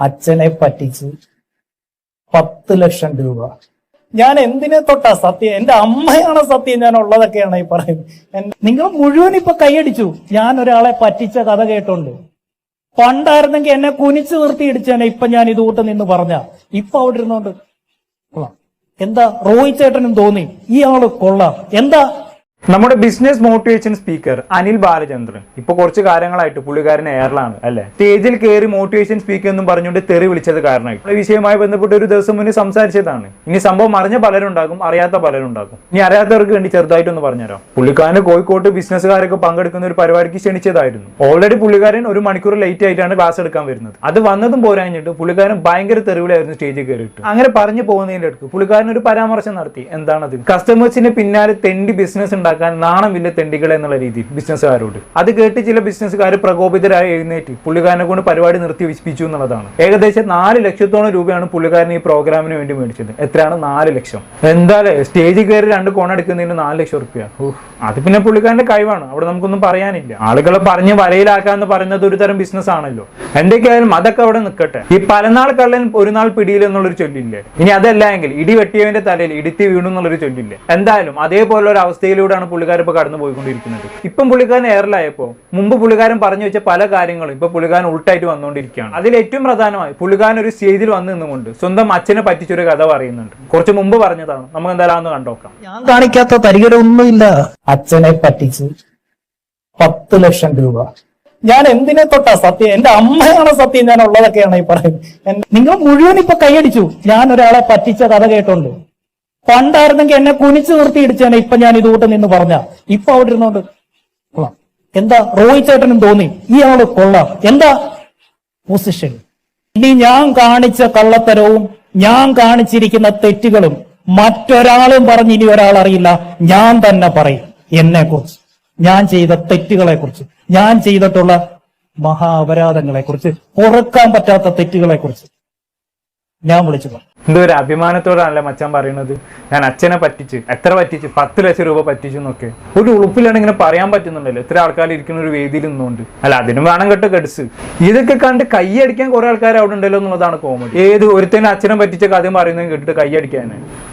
അച്ഛനെ പറ്റിച്ച് പത്ത് ലക്ഷം രൂപ. ഞാൻ എന്തിനെ തൊട്ടാ സത്യം? എന്റെ അമ്മയാണ് സത്യം ഞാൻ ഉള്ളതൊക്കെയാണ് ഈ പറയുന്നത്. നിങ്ങൾ മുഴുവൻ ഇപ്പൊ കൈയടിച്ചു. ഞാൻ ഒരാളെ പറ്റിച്ച കഥ കേട്ടോണ്ട്. പണ്ടായിരുന്നെങ്കിൽ എന്നെ കുനിച്ചു നിർത്തി ഇടിച്ചേനെ ഇപ്പൊ ഞാൻ ഇതുകൂട്ട് നിന്ന് പറഞ്ഞ. ഇപ്പൊ അവിടെ ഇരുന്നോണ്ട് എന്താ റോഹിച്ചേട്ടനും തോന്നി? ഈ ആൾ കൊള്ളാം. എന്താ നമ്മുടെ business motivation speaker Anil Balachandran. ഇപ്പൊ കുറച്ച് കാര്യങ്ങളായിട്ട് പുള്ളിക്കാരൻ എയറിലാണ് അല്ലെ? സ്റ്റേജിൽ കയറി മോട്ടിവേഷൻ സ്പീക്കർ എന്നും പറഞ്ഞുകൊണ്ട് തെറി വിളിച്ചത് കാരണമായി. ഈ വിഷയവുമായി ബന്ധപ്പെട്ട് ഒരു ദിവസം മുന്നേ സംസാരിച്ചതാണ്. ഇനി സംഭവം അറിഞ്ഞ പലരും ഉണ്ടാകും അറിയാത്ത പലരും ഉണ്ടാകും ഇനി അറിയാത്തവർക്ക് വേണ്ടി ചെറുതായിട്ടൊന്ന് പറഞ്ഞുതരാം. പുള്ളിക്കാരന് കോഴിക്കോട്ട് ബിസിനസ്സുകാരൊക്കെ പങ്കെടുക്കുന്ന ഒരു പരിപാടിക്ക് ക്ഷണിച്ചതായിരുന്നു. ഓൾറെഡി പുള്ളിക്കാരൻ ഒരു മണിക്കൂർ ലേറ്റ് ആയിട്ടാണ് ക്ലാസ് എടുക്കാൻ വരുന്നത്. അത് വന്നതും പോരാഞ്ഞിട്ട് പുള്ളിക്കാരൻ ഭയങ്കര തെറിവിളിയായിരുന്നു സ്റ്റേജിൽ കയറിയിട്ട്. അങ്ങനെ പറഞ്ഞു പോകുന്നതിന്റെ അടുത്ത് പുള്ളിക്കാരൻ ഒരു പരാമർശം നടത്തി. എന്താണത് കസ്റ്റമേഴ്സിന് പിന്നാലെ തെണ്ടി ബിസിനസ് ഉണ്ടാക്കാൻ നാണമില്ല തെണ്ടികളെ എന്നുള്ള രീതി ബിസിനസ്സുകാരോട്. അത് കേട്ട് ചില ബിസിനസ്സുകാർ പ്രകോപിതരായി എഴുന്നേറ്റ് പുള്ളിക്കാരനെ കൊണ്ട് പരിപാടി നിർത്തി വിശിപ്പിച്ചു എന്നുള്ളതാണ്. ഏകദേശം നാല് ലക്ഷത്തോളം രൂപയാണ് പുള്ളിക്കാരൻ ഈ പ്രോഗ്രാമിന് വേണ്ടി മേടിച്ചത്. എത്രയാണ്? നാല് ലക്ഷം. എന്തായാലും സ്റ്റേജിൽ കയറി രണ്ട് കോൺ എടുക്കുന്നതിന് നാല് ലക്ഷം റുപ്യ അത് പിന്നെ പുള്ളിക്കാരന്റെ കഴിവാണ്. അവിടെ നമുക്കൊന്നും പറയാനില്ല. ആളുകളെ പറഞ്ഞ് വലയിലാക്കാന്ന് പറയുന്നത് ഒരു തരം ബിസിനസ് ആണല്ലോ. എന്തൊക്കെയായാലും അതൊക്കെ അവിടെ നിൽക്കട്ടെ ഈ പലനാൾ കള്ളൻ ഒരു നാൾ പിടിയിൽ ചൊല്ലില്ലേ? ഇനി അതല്ല എങ്കിൽ ഇടി വെട്ടിയവന്റെ തലയിൽ ഇടിത്തി വീണു എന്നുള്ളൊരു ചൊല്ലില്ലേ? എന്തായാലും അതേപോലെ ഒരു അവസ്ഥയിലൂടെയാണ് പുള്ളിക്കാരൻ ഇപ്പൊ കടന്നു പോയിക്കൊണ്ടിരിക്കുന്നത്. ഇപ്പം പുള്ളിക്കാരൻ എയറിലായപ്പോ മുമ്പ് പുള്ളിക്കാരൻ പറഞ്ഞു വെച്ച പല കാര്യങ്ങളും ഇപ്പൊ പുള്ളിക്കാരൻ ഉൾട്ടായിട്ട് വന്നുകൊണ്ടിരിക്കുകയാണ്. അതിൽ ഏറ്റവും പ്രധാനമായി പുള്ളിക്കാരൻ ഒരു സ്റ്റേജിൽ വന്നു നിന്നുകൊണ്ട് സ്വന്തം അച്ഛനെ പറ്റിച്ചൊരു കഥ പറയുന്നുണ്ട്. കുറച്ച് മുമ്പ് പറഞ്ഞതാണ്. നമുക്ക് എന്തായാലും കണ്ടോക്കാം. ഞാൻ കാണിക്കാത്ത തരികടൊന്നുമില്ല അച്ഛനെ പറ്റിച്ച് പത്ത് ലക്ഷം രൂപ. ഞാൻ എന്തിനെ തൊട്ടാ സത്യം? എന്റെ അമ്മയാണ് സത്യം ഞാൻ ഉള്ളതൊക്കെയാണ് ഈ പറയുന്നത്. നിങ്ങൾ മുഴുവൻ ഇപ്പൊ കൈയടിച്ചു. ഞാൻ ഒരാളെ പറ്റിച്ച കഥ കേട്ടോണ്ട്. പണ്ടായിരുന്നെങ്കിൽ എന്നെ കുനിച്ചു നിർത്തി ഇടിച്ചാണ് ഇപ്പൊ ഞാൻ ഇതുകൂട്ട് നിന്ന് പറഞ്ഞ. ഇപ്പൊ അവിടെ ഇരുന്നോണ്ട് എന്താ റോഹിത് ചേട്ടനും തോന്നി? ഈ ആൾ കൊള്ളാം. എന്താ? പൊസിഷൻ ഇനി ഞാൻ കാണിച്ച കള്ളത്തരവും ഞാൻ കാണിച്ചിരിക്കുന്ന തെറ്റുകളും മറ്റൊരാളും പറഞ്ഞ് ഇനി ഒരാൾ അറിയില്ല. ഞാൻ തന്നെ പറയും. എന്നെ കുറിച്ച് ഞാൻ ചെയ്ത തെറ്റുകളെക്കുറിച്ച്. ഞാൻ ചെയ്തിട്ടുള്ള മഹാ അപരാധങ്ങളെക്കുറിച്ച്. പൊറുക്കാൻ പറ്റാത്ത തെറ്റുകളെക്കുറിച്ച്. ഞാൻ വിളിച്ചു പറഞ്ഞു. എന്തോ ഒരു അഭിമാനത്തോടാണല്ലേ മച്ചാൻ പറയുന്നത്? ഞാൻ അച്ഛനെ പറ്റിച്ച് എത്ര പറ്റിച്ച്? പത്ത് ലക്ഷം രൂപ പറ്റിച്ചു എന്നൊക്കെ. ഒരു ഉളുപ്പിലാണ് ഇങ്ങനെ പറയാൻ പറ്റുന്നുണ്ടല്ലോ. എത്ര ആൾക്കാർ ഇരിക്കുന്ന ഒരു വേദിയിൽ നിന്നുകൊണ്ട്. അല്ല അതിനും വേണം കേട്ടോ ഗഡ്സ്. ഇതൊക്കെ കണ്ട് കൈയടിക്കാൻ കുറെ ആൾക്കാർ അവിടെ ഉണ്ടല്ലോ എന്നുള്ളതാണ് കോമഡി ഏത് ഒരുത്തന്നെ അച്ഛനെ പറ്റിച്ച കഥയും പറയുന്നത് കേട്ടിട്ട് കൈയടിക്കാൻ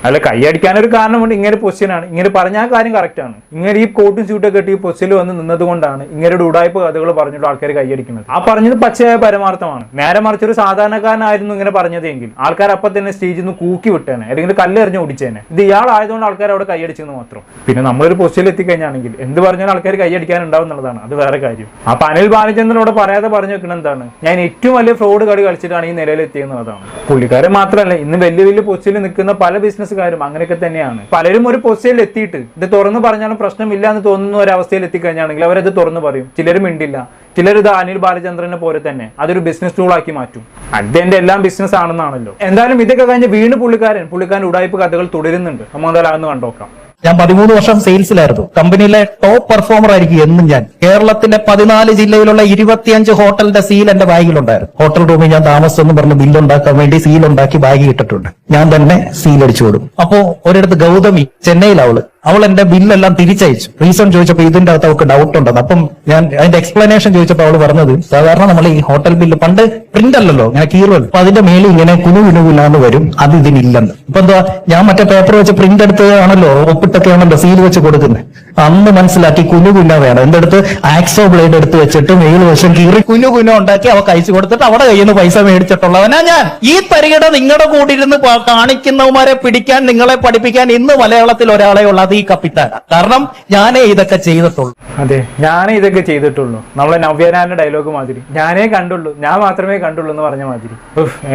അല്ല കൈയടിക്കാനൊരു കാരണമുണ്ട്. ഇങ്ങനെ പൊസിഷനാണ് ഇങ്ങനെ പറഞ്ഞ ആ കാര്യം കറക്റ്റ് ആണ്. ഇങ്ങനെ ഈ കോട്ടും സ്യൂട്ടൊക്കെ ഇട്ട് ഈ പൊസിൽ വന്ന് നിന്നത് കൊണ്ടാണ് ഇങ്ങനെ ഉടായ്പ കഥകൾ പറഞ്ഞിട്ട് ആൾക്കാർ കൈയടിക്കുന്നത് ആ പറഞ്ഞത് പച്ചയായ പരമാർത്ഥമാണ്. നേരെ മറിച്ചൊരു സാധാരണക്കാരനായിരുന്നു ഇങ്ങനെ പറഞ്ഞതെങ്കിൽ. ആൾക്കാർ അപ്പൊ തന്നെ സ്റ്റേജിൽ നിന്ന് കൂക്കി വിട്ടേനെ. അല്ലെങ്കിൽ കല്ലെറിഞ്ഞ് ഓടിച്ചേനെ. ഇത് ഇയാളായതുകൊണ്ട് ആൾക്കാർ അവിടെ കൈയടിച്ചെന്ന് മാത്രം. പിന്നെ നമ്മളൊരു പൊസിഷനിൽ എത്തിക്കഴിഞ്ഞാണെങ്കിൽ എന്ത് പറഞ്ഞാലും ആൾക്കാർ കൈയടിക്കാൻ ഉണ്ടാവും എന്നുള്ളതാണ്. അത് വേറെ കാര്യം. അപ്പൊ അനിൽ ബാലചന്ദ്രനോട് പറയാതെ പറഞ്ഞു വെക്കണം എന്താണ്? ഞാൻ ഏറ്റവും വലിയ ഫ്രോഡ് കളി കളിച്ചിട്ടാണ് ഈ നിലയിൽ എത്തിയെന്നുള്ളതാണ് പുള്ളിക്കാരൻ മാത്രമല്ല ഇന്ന് വലിയ വലിയ പൊസിഷനിൽ നിൽക്കുന്ന പല ബിസിനസ്സുകാരും അങ്ങനെയൊക്കെ തന്നെയാണ്. പലരും ഒരു പൊസിഷനിൽ എത്തിയിട്ട് ഇത് തുറന്നു പറഞ്ഞാലും പ്രശ്നമില്ല എന്ന് തോന്നുന്ന ഒരു അവസ്ഥയിൽ എത്തിക്കഴിഞ്ഞാണെങ്കിൽ അവരത് തുറന്നു പറയും. ചിലരും മിണ്ടില്ല. ചിലർ ഇത് അനിൽ ബാലചന്ദ്രനെ പോലെ തന്നെ അതൊരു ബിസിനസ് ടൂൾ ആക്കി മാറ്റും. അദ്ദേഹന്റെ എല്ലാം ബിസിനസ് ആണെന്നാണല്ലോ. എന്തായാലും ഇതൊക്കെ കഴിഞ്ഞ് വീണ് പുള്ളിക്കാരൻ പുള്ളിക്കാരൻ ഉടായ്പ കഥകൾ തുടരുന്നുണ്ട്. നമ്മൾ എന്തായാലും കണ്ടോക്കാം ഞാൻ പതിമൂന്ന് വർഷം സെയിൽസിലായിരുന്നു കമ്പനിയിലെ ടോപ്പ് പെർഫോമർ ആയിരിക്കും എന്നും ഞാൻ. കേരളത്തിലെ പതിനാല് ജില്ലയിലുള്ള ഇരുപത്തിയഞ്ച് ഹോട്ടലിന്റെ സീൽ എന്റെ ബാഗിലുണ്ടായിരുന്നു. ഹോട്ടൽ റൂമിൽ ഞാൻ താമസിച്ചെന്ന് പറഞ്ഞ് ബില്ലുണ്ടാക്കാൻ വേണ്ടി സീൽ ഉണ്ടാക്കി ബാഗ് ഇട്ടിട്ടുണ്ട്. ഞാൻ തന്നെ സീൽ അടിച്ചു കൊടുക്കും. അപ്പോ ഒരിടത്ത് ഗൗതമി ചെന്നൈയിൽ അവൾ. അവൾ എന്റെ ബില്ലെല്ലാം തിരിച്ചയച്ചു. റീസൺ ചോദിച്ചപ്പോൾ ഇതിന്റെ അകത്ത് അവൾക്ക് ഡൗട്ട് ഉണ്ടെന്ന്. അപ്പം ഞാൻ അതിന്റെ എക്സ്പ്ലനേഷൻ ചോദിച്ചപ്പോൾ അവൾ പറഞ്ഞത് സാധാരണ നമ്മൾ ഈ ഹോട്ടൽ ബില്ല് പണ്ട് പ്രിന്റ് അല്ലല്ലോ ഇങ്ങനെ കീറുമല്ലോ അപ്പൊ അതിന്റെ മേലിൽ ഇങ്ങനെ കുനു കുനുവില്ലാന്ന് വരും. അത് ഇതിനില്ലെന്ന്. ഇപ്പൊ എന്താ ഞാൻ മറ്റേ പേപ്പർ വെച്ച് പ്രിന്റ് എടുത്തതാണല്ലോ ഒപ്പിട്ടൊക്കെ ആണല്ലോ സീൽ വെച്ച് കൊടുക്കുന്നത് അന്ന് മനസ്സിലാക്കി കുഞ്ഞു കുഞ്ഞ വേണം. എന്തെടുത്ത്? ആക്സോ ബ്ലേഡ് എടുത്ത് വെച്ചിട്ട് മെയിൽ വശം കീറി കുഞ്ഞു കുന ഉണ്ടാക്കി അവ കഴിച്ചു കൊടുത്തിട്ട് അവിടെ കയ്യിൽ നിന്ന് പൈസ മേടിച്ചിട്ടുള്ളവനാ ഞാൻ. ഈ തരികിട നിങ്ങളുടെ കൂടി ഇരുന്ന് കാണിക്കുന്നവന്മാരെ പിടിക്കാൻ നിങ്ങളെ പഠിപ്പിക്കാൻ ഇന്ന് മലയാളത്തിൽ ഒരാളെ ഉള്ളത് ഈ കപ്പിത്താന. കാരണം ഞാനേ ഇതൊക്കെ ചെയ്തിട്ടുള്ളൂ. അതെ ഞാനേ ഇതൊക്കെ ചെയ്തിട്ടുള്ളൂ. നമ്മളെ നവ്യനാന്റെ ഡയലോഗ് മാതിരി. ഞാനേ കണ്ടുള്ളൂ. ഞാൻ മാത്രമേ കണ്ടുള്ളൂ എന്ന് പറഞ്ഞ മാതിരി.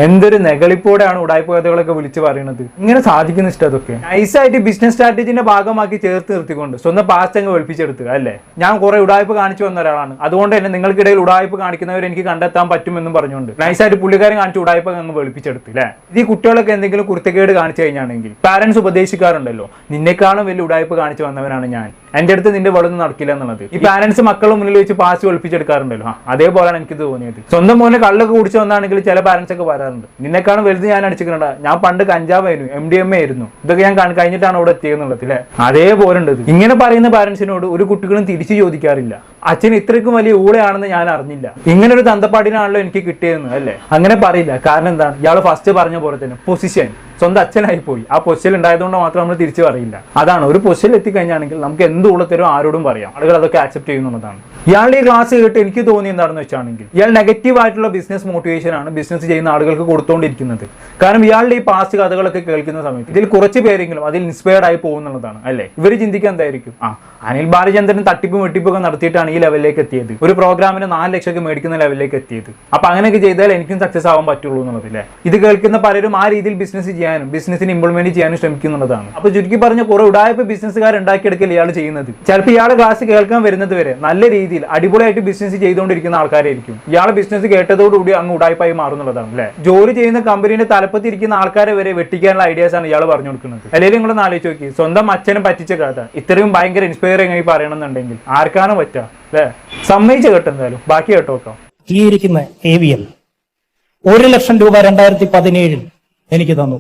എന്തൊരു നെകളിപ്പോടെയാണ് ഉടായ്പകഥകളൊക്കെ വിളിച്ചു പറയുന്നത് ഇങ്ങനെ സാധിക്കുന്ന ഇഷ്ടം അതൊക്കെ. നൈസായിട്ട് ബിസിനസ് സ്ട്രാറ്റജിന്റെ ഭാഗമാക്കി ചേർത്ത് നിർത്തിക്കൊണ്ട് സ്വന്തം പാസ്റ്റ് അങ്ങ് അല്ലേ? ഞാൻ കുറെ ഉടായ്പ കാണിച്ചു വന്ന ഒരാളാണ്. അതുകൊണ്ട് തന്നെ നിങ്ങൾക്കിടയിൽ ഉടായ്പ കാണിക്കുന്നവർ എനിക്ക് കണ്ടെത്താൻ പറ്റുമെന്നും പറഞ്ഞുകൊണ്ട് നൈസായിട്ട് പുള്ളിക്കാരൻ കാണിച്ച ഉടായ്പ അങ്ങ് വെളുപ്പിച്ചെടുത്ത് അല്ലേ? ഈ കുട്ടികളൊക്കെ എന്തെങ്കിലും കുരുത്തക്കേട് കാണിച്ചു കഴിഞ്ഞാണെങ്കിൽ പാരൻസ് ഉപദേശിക്കാറുണ്ടല്ലോ നിന്നെക്കാളും വലിയ ഉടായ്പ കാണിച്ചു വന്നവനാണ് ഞാൻ. എന്റെ അടുത്ത് നിന്റെ വളർന്ന് നടക്കില്ല എന്നുള്ളത്. ഈ പാരന്റ്സ് മക്കളുടെ മുന്നിൽ വെച്ച് പാസ് ഒളിപ്പിച്ചെടുക്കാറുണ്ടല്ലോ. അതേപോലെയാണ് എനിക്ക് തോന്നിയത്. സ്വന്തം മോനെ കള്ളൊക്കെ കുടിച്ചു വന്നാണെങ്കിൽ ചില പാരന്റ്സ് ഒക്കെ വരാറുണ്ട്. നിന്നെക്കാളും വലുത് ഞാൻ അടിച്ചിട്ടുണ്ട് ഞാൻ പണ്ട് കഞ്ചാവായിരുന്നു എം ഡി എം എ ആയിരുന്നു. ഇതൊക്കെ ഞാൻ കഴിഞ്ഞിട്ടാണ് കഴിഞ്ഞിട്ടാണ് ഇവിടെ എത്തിയെന്നുള്ളത് അല്ലേ അതേപോലെ ഉണ്ട്. ഇങ്ങനെ പറയുന്ന പാരന്റ്സിനോട് ഒരു കുട്ടികളും തിരിച്ചു ചോദിക്കാറില്ല. അച്ഛൻ ഇത്രയ്ക്കും വലിയ ഊളയാണെന്ന് ഞാൻ അറിഞ്ഞില്ല. ഇങ്ങനെ ഒരു തന്തപ്പാടിനാണല്ലോ എനിക്ക് കിട്ടിയതെന്ന് അല്ലേ? അങ്ങനെ പറയില്ല. കാരണം എന്താണ് ഇയാൾ ഫസ്റ്റ് പറഞ്ഞ പോലെ തന്നെ പൊസിഷൻ സ്വന്തം അച്ഛനായി പോയി. ആ പൊസിഷൻ ഉണ്ടായതുകൊണ്ട് മാത്രം നമ്മൾ തിരിച്ചു പറയില്ല. അതാണ് ഒരു പൊസിഷൻ എത്തിക്കഴിഞ്ഞാണെങ്കിൽ നമുക്ക് എന്ത് ഉള്ളത്തരും ആരോടും പറയാം. ആളുകൾ അതൊക്കെ ആക്സെപ്റ്റ് ചെയ്യുന്നുള്ളതാണ് ഇയാളുടെ ഈ ക്ലാസ് കേട്ട് എനിക്ക് തോന്നി എന്താണെന്ന് വെച്ചാണെങ്കിൽ ഇയാൾ നെഗറ്റീവ് ആയിട്ടുള്ള ബിസിനസ് മോട്ടിവേഷൻ ആണ് ബിസിനസ് ചെയ്യുന്ന ആളുകൾക്ക് കൊടുത്തുകൊണ്ടിരിക്കുന്നത് കാരണം ഇയാളുടെ ഈ പാസ്റ്റ് കഥകളൊക്കെ കേൾക്കുന്ന സമയത്ത് ഇതിൽ കുറച്ച് പേരെങ്കിലും അതിൽ ഇൻസ്പയർഡ് ആയി പോകുന്നുള്ളതാണ് അല്ലേ? ഇവർ ചിന്തിക്കാൻ എന്തായിരിക്കും? ആ അനിൽ ബാലചന്ദ്രൻ തട്ടിപ്പും വെട്ടിപ്പൊക്കെ നടത്തിയിട്ടാണ് ലെവലിലേക്ക് എത്തിയത്. ഒരു പ്രോഗ്രാമിന് നാല് ലക്ഷമൊക്കെ മേടിക്കുന്ന ലെവലിലേക്ക് എത്തിയത്. അപ്പൊ അങ്ങനെയൊക്കെ ചെയ്താൽ എനിക്കും സക്സസ് ആവാൻ പറ്റുള്ളൂ എന്നുള്ളതല്ലേ ഇത് കേൾക്കുന്ന പലരും ആ രീതിയിൽ ബിസിനസ് ചെയ്യാനും ബിസിനസിന് ഇംപ്ലിമെന്റ് ചെയ്യാനും ശ്രമിക്കുന്നുള്ളതാണ് അപ്പൊ ചുരുക്കി പറഞ്ഞ കുറെ ഉടായ്പ ബിസിനസ്സുകാർ ഉണ്ടാക്കിയെടുക്കൽ ഇയാൾ ചെയ്യുന്നത്. ചിലപ്പോൾ ഇയാളെ ക്ലാസ് കേൾക്കാൻ വരുന്നത് വരെ നല്ല രീതിയിൽ അടിപൊളിയായിട്ട് ബിസിനസ് ചെയ്തുകൊണ്ടിരിക്കുന്ന ആൾക്കാരായിരിക്കും. ഇയാളെ ബിസിനസ് കേട്ടതോടുകൂടി അങ്ങ് ഉടായ്പായി മാറുന്നുള്ളതാണ് അല്ലേ ജോലി ചെയ്യുന്ന കമ്പനീന്റെ തലപ്പത്തിരിക്കുന്ന ആൾക്കാരെ വരെ വെട്ടിക്കാനുള്ള ഐഡിയാസ് ആണ് ഇയാൾ പറഞ്ഞു കൊടുക്കുന്നത്. അല്ലെങ്കിൽ നിങ്ങളൊന്ന് ആലോചിച്ച് നോക്കി. സ്വന്തം അച്ഛനും പറ്റിച്ച കഥ. ഇത്രയും ഭയങ്കര ഇൻസ്പയറിംഗ് ആയി പറയണമെന്നുണ്ടെങ്കിൽ ആർക്കാണ് പറ്റുക? അല്ലേ? സമ്മതിച്ച് എന്തായാലും. ബാക്കി കേട്ടോ നോക്കാം ഈ എ വി എൽ ഒരു ലക്ഷം രൂപ രണ്ടായിരത്തി പതിനേഴിൽ എനിക്ക് തന്നു.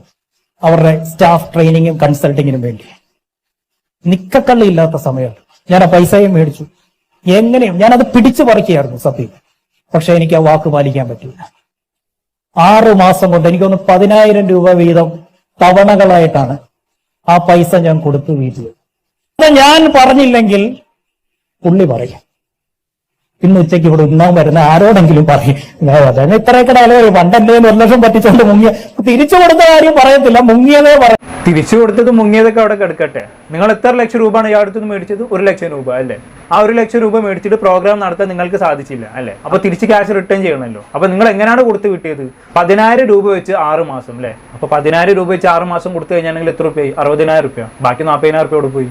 അവരുടെ സ്റ്റാഫ് ട്രെയിനിങ്ങും കൺസൾട്ടിങ്ങിനും വേണ്ടി. നിക്കക്കള്ളില്ലാത്ത സമയത്ത് ഞാൻ ആ പൈസയും മേടിച്ചു. എങ്ങനെയും ഞാനത് പിടിച്ചു പറിക്കുകയായിരുന്നു സത്യം പക്ഷെ എനിക്ക് ആ വാക്ക് പാലിക്കാൻ പറ്റില്ല. ആറു മാസം കൊണ്ട് എനിക്കൊന്ന് പതിനായിരം രൂപ വീതം തവണകളായിട്ടാണ് ആ പൈസ ഞാൻ കൊടുത്തു വീട്ടിൽ. അത് ഞാൻ പറഞ്ഞില്ലെങ്കിൽ പുള്ളി പറയും. ഇന്ന് ഉച്ചയ്ക്ക് ഇവിടെ ഉണ്ണാൻ വരുന്ന ആരോടെങ്കിലും പറയും. അതന്നെ ഇത്രയൊക്കെ ഡയലോഗ് പണ്ടല്ലേ ഒരു ലക്ഷം പറ്റിച്ചോണ്ട് മുങ്ങിയ തിരിച്ചു കൊടുത്ത കാര്യം പറയത്തില്ല. മുങ്ങിയതേ പറയും തിരിച്ചു കൊടുത്തത് മുങ്ങിയതൊക്കെ അവിടെ കിടക്കട്ടെ. നിങ്ങൾ എത്ര ലക്ഷം രൂപയാണ് ഇയാൾ അടുത്തുനിന്ന് മേടിച്ചത്? ഒരു ലക്ഷം രൂപ അല്ലേ? ആ ഒരു ലക്ഷം രൂപ മേടിച്ചിട്ട് പ്രോഗ്രാം നടത്താൻ നിങ്ങൾക്ക് സാധിച്ചില്ല അല്ലേ? അപ്പൊ തിരിച്ച് ക്യാഷ് റിട്ടേൺ ചെയ്യണമല്ലോ. അപ്പൊ നിങ്ങൾ എങ്ങനെയാണ് കൊടുത്തു കിട്ടിയത്? പതിനായിരം രൂപ വെച്ച് ആറ് മാസം അല്ലേ? അപ്പൊ പതിനായിരം രൂപ വെച്ച് ആറ് മാസം കൊടുത്തു കഴിഞ്ഞാണെങ്കിൽ എത്ര രൂപയായി? അറുപതിനായിരം രൂപ ബാക്കി നാൽപ്പതിനായിരം രൂപ കൊടുപ്പോയി പോയി.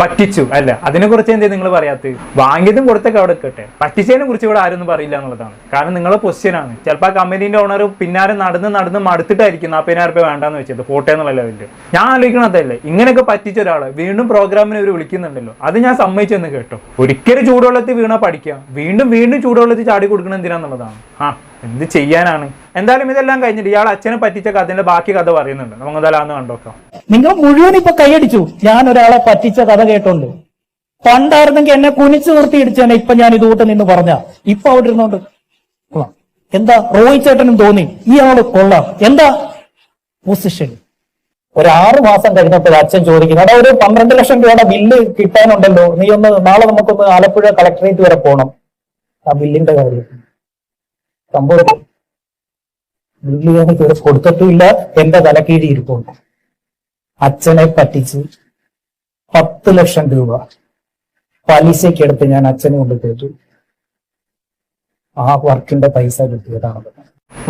പറ്റിച്ചു അല്ല? അതിനെ കുറിച്ച് എന്തേ നിങ്ങൾ പറയാത്തത്? വാങ്ങിയതും കൊടുത്തൊക്കെ അവിടെ നിൽക്കട്ടെ. പറ്റിച്ചതിനെ കുറിച്ച് ഇവിടെ ആരൊന്നും പറയില്ല എന്നുള്ളതാണ്. കാരണം നിങ്ങളെ പൊസിഷനാണ് ചിലപ്പോൾ ആ കമ്പനീന്റെ ഓണർ പിന്നാലെ നടന്ന് നടന്ന് മടുത്തിട്ടായിരിക്കും നാൽപ്പതിനായിരം രൂപ വേണ്ടാന്ന് വെച്ചത്. ഫോട്ടോ എന്നുള്ള ലെവലിൽ ഞാൻ ആലോചിക്കണതല്ലേ ഇങ്ങനെയൊക്കെ പറ്റിച്ച ഒരാൾ വീണ്ടും പ്രോഗ്രാമിന് ഇവർ വിളിക്കുന്നുണ്ടല്ലോ. അത് ഞാൻ സമ്മതിച്ചെന്ന് കേട്ടോ. ഒരിക്കലും ചൂടുവെള്ളത്തിൽ വീണാൽ പഠിക്കാം. വീണ്ടും വീണ്ടും ചൂടുവെള്ളത്തിൽ ചാടി കൊടുക്കണം എന്തിനാന്നുള്ളതാണ്. ആ. എന്ത് ചെയ്യാനാണ്? എന്തായാലും ഇതെല്ലാം കഴിഞ്ഞിട്ട് ഇയാൾ അച്ഛനെ പറ്റിച്ച കഥന്റെ ബാക്കി കഥ പറയുന്നുണ്ട്. നമുക്ക് എന്തായാലും കണ്ടോക്കാം നിങ്ങൾ മുഴുവൻ ഇപ്പൊ കൈയടിച്ചു. ഞാൻ ഒരാളെ പറ്റിച്ച കഥ കേട്ടോണ്ട്. പണ്ടായിരുന്നെങ്കിൽ എന്നെ കുനിച്ചു നിർത്തി ഇടിച്ചേനെ ഇപ്പൊ ഞാൻ ഇതുകൂട്ട് നിന്ന് പറഞ്ഞ. ഇപ്പൊ അവിടെ ഇരുന്നോണ്ട്. എന്താ റോയി ചേട്ടനും തോന്നി? ഈ ആൾ കൊള്ളാം. എന്താ? പൊസിഷൻ ഒരു ആറു മാസം കഴിഞ്ഞപ്പോൾ അച്ഛൻ ചോദിക്കുന്നു അതാ ഒരു പന്ത്രണ്ട് ലക്ഷം രൂപയുടെ ബില്ല് കിട്ടാനുണ്ടല്ലോ. നീ ഒന്ന് നാളെ നമുക്കൊന്ന് ആലപ്പുഴ കളക്ടറേറ്റ് വരെ പോകണം ആ ബില്ലിന്റെ കാര്യം. സംഭവം ഞാൻ ഇതുവരെ കൊടുത്തിട്ടുമില്ല. എന്റെ തലക്കീഴി ഇരിപ്പുണ്ട്. അച്ഛനെ പറ്റിച്ച് പത്ത് ലക്ഷം രൂപ പലിശക്കെടുത്ത് ഞാൻ അച്ഛനെ കൊണ്ട് കേട്ടു. ആ വർക്കിന്റെ പൈസ കിട്ടിയതാണ്.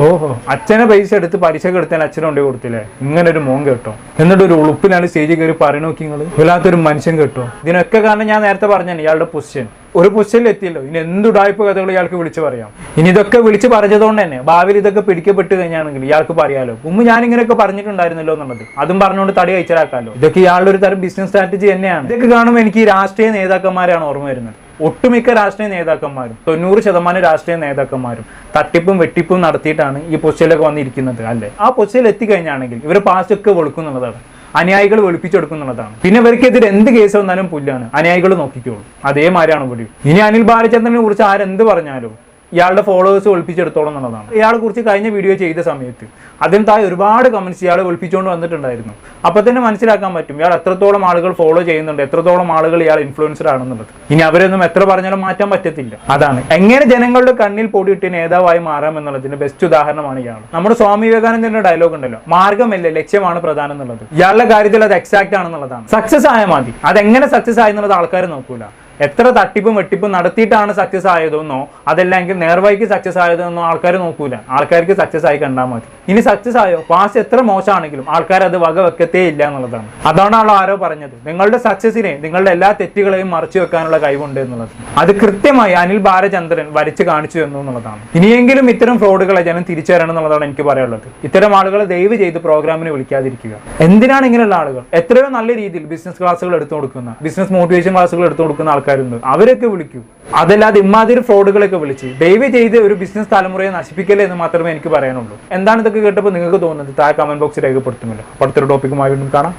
ഓഹോ. അച്ഛനെ പൈസ എടുത്ത് പലിശക്ക് എടുത്താൽ അച്ഛനെ കൊണ്ടേ കൊടുത്തില്ലേ? ഇങ്ങനെ ഒരു മോൻ കേട്ടോ. എന്നിട്ട് ഒരു ഉളുപ്പിലാണ് സ്റ്റേജിൽ കയറി പറഞ്ഞു നോക്കി നിങ്ങൾ വല്ലാത്തൊരു മനുഷ്യൻ കേട്ടോ. ഇതിനൊക്കെ കാരണം ഞാൻ നേരത്തെ പറഞ്ഞു ഇയാളുടെ പൊസിഷൻ ഒരു പൊസിഷനിൽ എത്തിയല്ലോ. ഇനി എന്ത് ഉടായ്പ കഥകൾ ഇയാൾക്ക് വിളിച്ചു പറയാം. ഇനി ഇതൊക്കെ വിളിച്ച് പറഞ്ഞതുകൊണ്ട് തന്നെ ഭാവിയിൽ ഇതൊക്കെ പിടിക്കപ്പെട്ട് കഴിഞ്ഞാണെങ്കിൽ ഇയാൾക്ക് പറയാലോ. മുമ്പ് ഞാൻ ഇങ്ങനെയൊക്കെ പറഞ്ഞിട്ടുണ്ടായിരുന്നല്ലോ എന്നുള്ളത്. അതും പറഞ്ഞുകൊണ്ട് തടി കഴിച്ചാലാക്കാലോ. ഇതൊക്കെ ഇയാളുടെ ഒരു തരം ബിസിനസ് സ്ട്രാറ്റജി തന്നെയാണ്. ഇതൊക്കെ കാണുമ്പോൾ എനിക്ക് രാഷ്ട്രീയ നേതാക്കന്മാരാണ് ഓർമ്മ വരുന്നത്. ഒട്ടുമിക്ക രാഷ്ട്രീയ നേതാക്കന്മാരും തൊണ്ണൂറ് ശതമാനം രാഷ്ട്രീയ നേതാക്കന്മാരും തട്ടിപ്പും വെട്ടിപ്പും നടത്തിയിട്ടാണ് ഈ പൊസിഷനിലൊക്കെ വന്നിരിക്കുന്നത് അല്ലേ? ആ പൊസിഷനിൽ എത്തിക്കഴിഞ്ഞാണെങ്കിൽ ഇവർ പാസ്റ്റൊക്കെ വെളുക്കുന്നുള്ളതാണ് അനുയായികൾ വെളുപ്പിച്ചെടുക്കുന്നുള്ളതാണ് പിന്നെ ഇവർക്കെതിരെ എന്ത് കേസ് വന്നാലും പുല്ലാണ്. അനുയായികൾ നോക്കിക്കോളും. അതേമാതിരിയാണ് ഇവിടെ ഇനി അനിൽ ബാലചന്ദ്രനെ കുറിച്ച് ആരെന്ത് പറഞ്ഞാലും ഇയാളുടെ ഫോളോവേഴ്സ് ഒളിപ്പിച്ചെടുത്തോളം എന്നുള്ളതാണ്. ഇയാളെ കുറിച്ച് കഴിഞ്ഞ വീഡിയോ ചെയ്ത സമയത്ത് അതിന് താഴെ ഒരുപാട് കമന്റ്സ് ഇയാൾ ഒളിപ്പിച്ചുകൊണ്ട് വന്നിട്ടുണ്ടായിരുന്നു. അപ്പൊ തന്നെ മനസ്സിലാക്കാൻ പറ്റും ഇയാൾ എത്രത്തോളം ആളുകൾ ഫോളോ ചെയ്യുന്നുണ്ട് എത്രത്തോളം ആളുകൾ ഇയാൾ ഇൻഫ്ലുവൻസർ ആണെന്നുള്ളത്. ഇനി അവരൊന്നും എത്ര പറഞ്ഞാലും മാറ്റാൻ പറ്റത്തില്ല. അതാണ്. എങ്ങനെ ജനങ്ങളുടെ കണ്ണിൽ പൊടിയിട്ട് നേതാവായി മാറാം എന്നുള്ളതിന്റെ ബെസ്റ്റ് ഉദാഹരണമാണ് ഇയാൾ. നമ്മുടെ സ്വാമി വിവേകാനന്ദന്റെ ഡയലോഗ് ഉണ്ടല്ലോ. മാർഗമല്ല ലക്ഷ്യമാണ് പ്രധാനം എന്നുള്ളത്. ഇയാളുടെ കാര്യത്തിൽ അത് എക്സാക്ട് ആണെന്നുള്ളതാണ്. സക്സസ് ആയ മതി. അതെങ്ങനെ സക്സസ് ആയെന്നുള്ളത് ആൾക്കാർ നോക്കൂല. എത്ര തട്ടിപ്പും വെട്ടിപ്പും നടത്തിയിട്ടാണ് സക്സസ് ആയതെന്നോ അതല്ലെങ്കിൽ നേർവഴിക്ക് സക്സസ് ആയതെന്നോ ആൾക്കാർ നോക്കൂല. ആൾക്കാർക്ക് സക്സസ് ആയി കണ്ടാൽ മതി. ഇനി സക്സസ് ആയോ? പാസ് എത്ര മോശമാണെങ്കിലും ആൾക്കാർ അത് വക വെക്കത്തേ ഇല്ല എന്നുള്ളതാണ്. അതാണല്ലോ ആരോ പറഞ്ഞത്. നിങ്ങളുടെ സക്സസിനെ നിങ്ങളുടെ എല്ലാ തെറ്റുകളെയും മറച്ചു വെക്കാനുള്ള കഴിവുണ്ട് എന്നുള്ളത്. അത് കൃത്യമായി അനിൽ ബാലചന്ദ്രൻ വരച്ച് കാണിച്ചു തന്നു എന്നുള്ളതാണ്. ഇനിയെങ്കിലും ഇത്തരം ഫ്രോഡുകളെ ജനം തിരിച്ചറിയണം എന്നുള്ളതാണ് എനിക്ക് പറയാനുള്ളത്. ഇത്തരം ആളുകളെ ദയവ് ചെയ്ത് പ്രോഗ്രാമിന് വിളിക്കാതിരിക്കുക. എന്തിനാണ് ഇങ്ങനെയുള്ള ആളുകൾ? എത്രയോ നല്ല രീതിയിൽ ബിസിനസ് ക്ലാസ്സുകൾ എടുത്തു കൊടുക്കുന്ന ബിസിനസ് മോട്ടിവേഷൻ ക്ലാസ്സുകൾ എടുത്തു കൊടുക്കുന്ന ആൾക്കാരുണ്ട്. അവരൊക്കെ വിളിക്കൂ. അതല്ലാതെ ഇമാതിരി ഫ്രോഡുകളൊക്കെ വിളിച്ച് ദയവ് ചെയ്ത് ഒരു ബിസിനസ് തലമുറയെ നശിപ്പിക്കല്ലേ എന്ന് മാത്രമേ എനിക്ക് പറയാനുള്ളൂ. എന്താണ് ഇതൊക്കെ കേട്ടപ്പോൾ നിങ്ങൾക്ക് തോന്നുന്നത്? താഴെ കമന്റ് ബോക്സിൽ രേഖപ്പെടുത്തുമല്ലോ. അടുത്തൊരു ടോപ്പിക്കുമായി വീണ്ടും കാണാം.